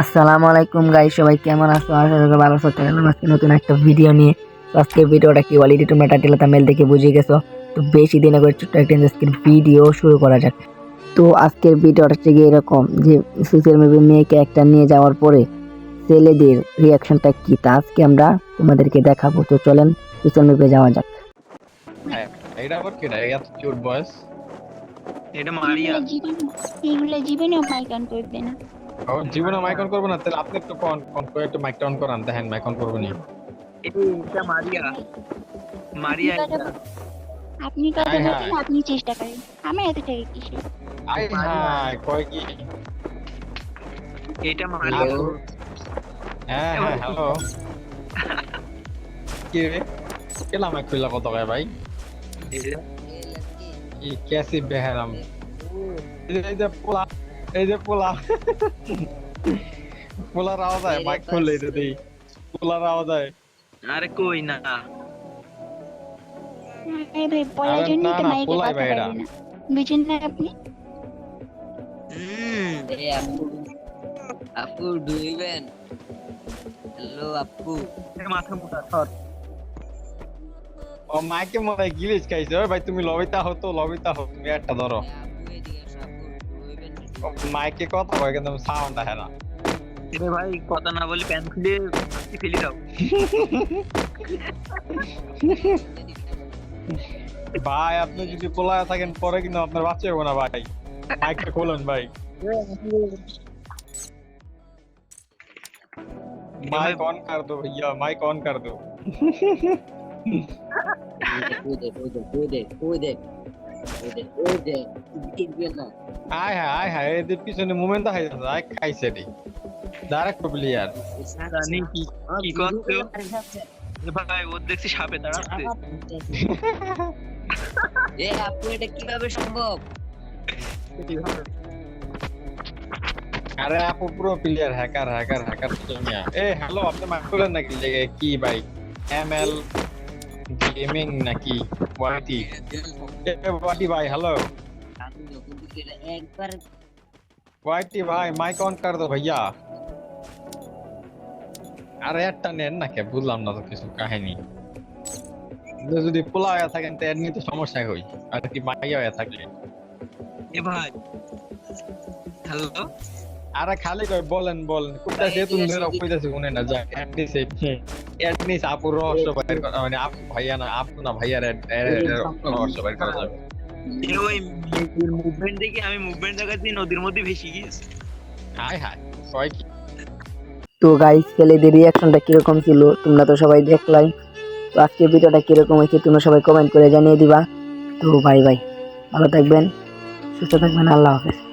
আসসালামু আলাইকুম গাই সবাই কেমন আছো? আশা করি ভালো আছো। চলে আজকে নতুন একটা ভিডিও নিয়ে। তো আজকের ভিডিওটা কি অলরেডি তোমরা টাইটেল থাম্বনেল দেখে বুঝে গেছো। তো বেশি দিন করে ছোট্ট একটা আজকের ভিডিও শুরু করা যাক। তো আজকের ভিডিওটা হচ্ছে গিয়ে এরকম যে সোশ্যাল মিডিয়ার মেয়েকে একটা নিয়ে যাওয়ার পরে ছেলেদের রিয়াকশনটা কি? তা আজকে আমরা তোমাদেরকে দেখাবো। তো চলেন সোশ্যাল মিডিয়ায় যাওয়া যাক। হ্যাঁ, এটা আবার কেডা এত কিউট বয়স এটা মারিয়া। এগুলা জীবন এগুলা জীবনেও মাইক অন করবে না। জীবনে মাইক অন করব না তাহলে আপনি একটু অন অন করে একটু মাইকটা অন করান দেখেন মাইক অন করব না এটা মারিয়া। মারিয়া আপনি কথা বলুন আপনি চেষ্টা করেন। আমি এত থেকে কি আই হাই কই কি? এটা মারিয়া। হ্যাঁ হ্যাঁ হ্যালো কে রে? কেলা মাইক কইলা কত কয় ভাই? এই কেসি বেহারাম। এই যে পোলা এই যে পোলা। পোলার আওয়াজ হয় মাইক খুললে এটা দেই। পোলার আওয়াজ হয় আরে কই না। আরে তো মাইকে কথা বলে না। বুঝেন না আপনি? আপু আপু ডুইবেন হ্যালো আপু। মাথা মোটা সর। ও মাইকে মনে হয় গিলিস খাইছে। ভাই তুমি লবিতা হতো লবিতা হতো একটা ধরো। মাইকে কথা কয় কিন্তু সাউন্ড আসে না এরে ভাই কথা না বলে প্যান খুলে হাসি ফেলি দাও ভাই আপনি যদি পোলায় থাকেন পরে কিন্তু আপনার বাচ্চা হবো না ভাই মাইকটা খোলেন ভাই माइक ऑन कर दो भैया माइक ऑन कर दो কুদে কুদে কুদে কুদে আয় হ্যাঁ আয় হ্যাঁ এদের পিছনে মুমেন্ট দেখা যাচ্ছে আয় খাইছে রে জানি কি কি ভাই ও দেখছি সাপে দাঁড়াচ্ছে এ আপু এটা কীভাবে সম্ভব আরে আপু, পুরো প্লেয়ার হ্যাকার হ্যাকার হ্যাকার এ হ্যালো আপনি মাকুলেন নাকি? কি ভাই? এমএল গেমিং নাকি ওয়াটি ওয়াটি ভাই হ্যালো একবার ওয়াটি ভাই মাইক অন কর দো ভাইয়া। আরে একটা নেন না কে বুঝলাম না তো কিছু কাহিনী। যদি পোলা হয়ে থাকেন তো এমনি তো সমস্যা হই। আর কি মাইয়া হয়ে থাকলে। এ ভাই হ্যালো আরে খালি কই বলেন বলেন। সে তুমি ধরে কইতাছে শুনে না যা এটলিস্ট এটলিস্ট আপুর রহস্য বাইর করা মানে আপু ভাইয়া না আপু না ভাইয়ার রহস্য বাইর করা যাবে। ওই মুভমেন্ট দেখে আমি মুভমেন্ট দেখাচ্ছি নদীর মধ্যে ভেসে গিয়েছি। হায় হায় কয় কি? তো গাইস ছেলেদের রিয়াকশনটা কীরকম ছিল তোমরা তো সবাই দেখলাই। তো আজকের ভিডিওটা কীরকম হয়েছে তোমরা সবাই কমেন্ট করে জানিয়ে দিবা। তো বাই বাই ভালো থাকবেন সুস্থ থাকবেন আল্লাহ হাফেজ।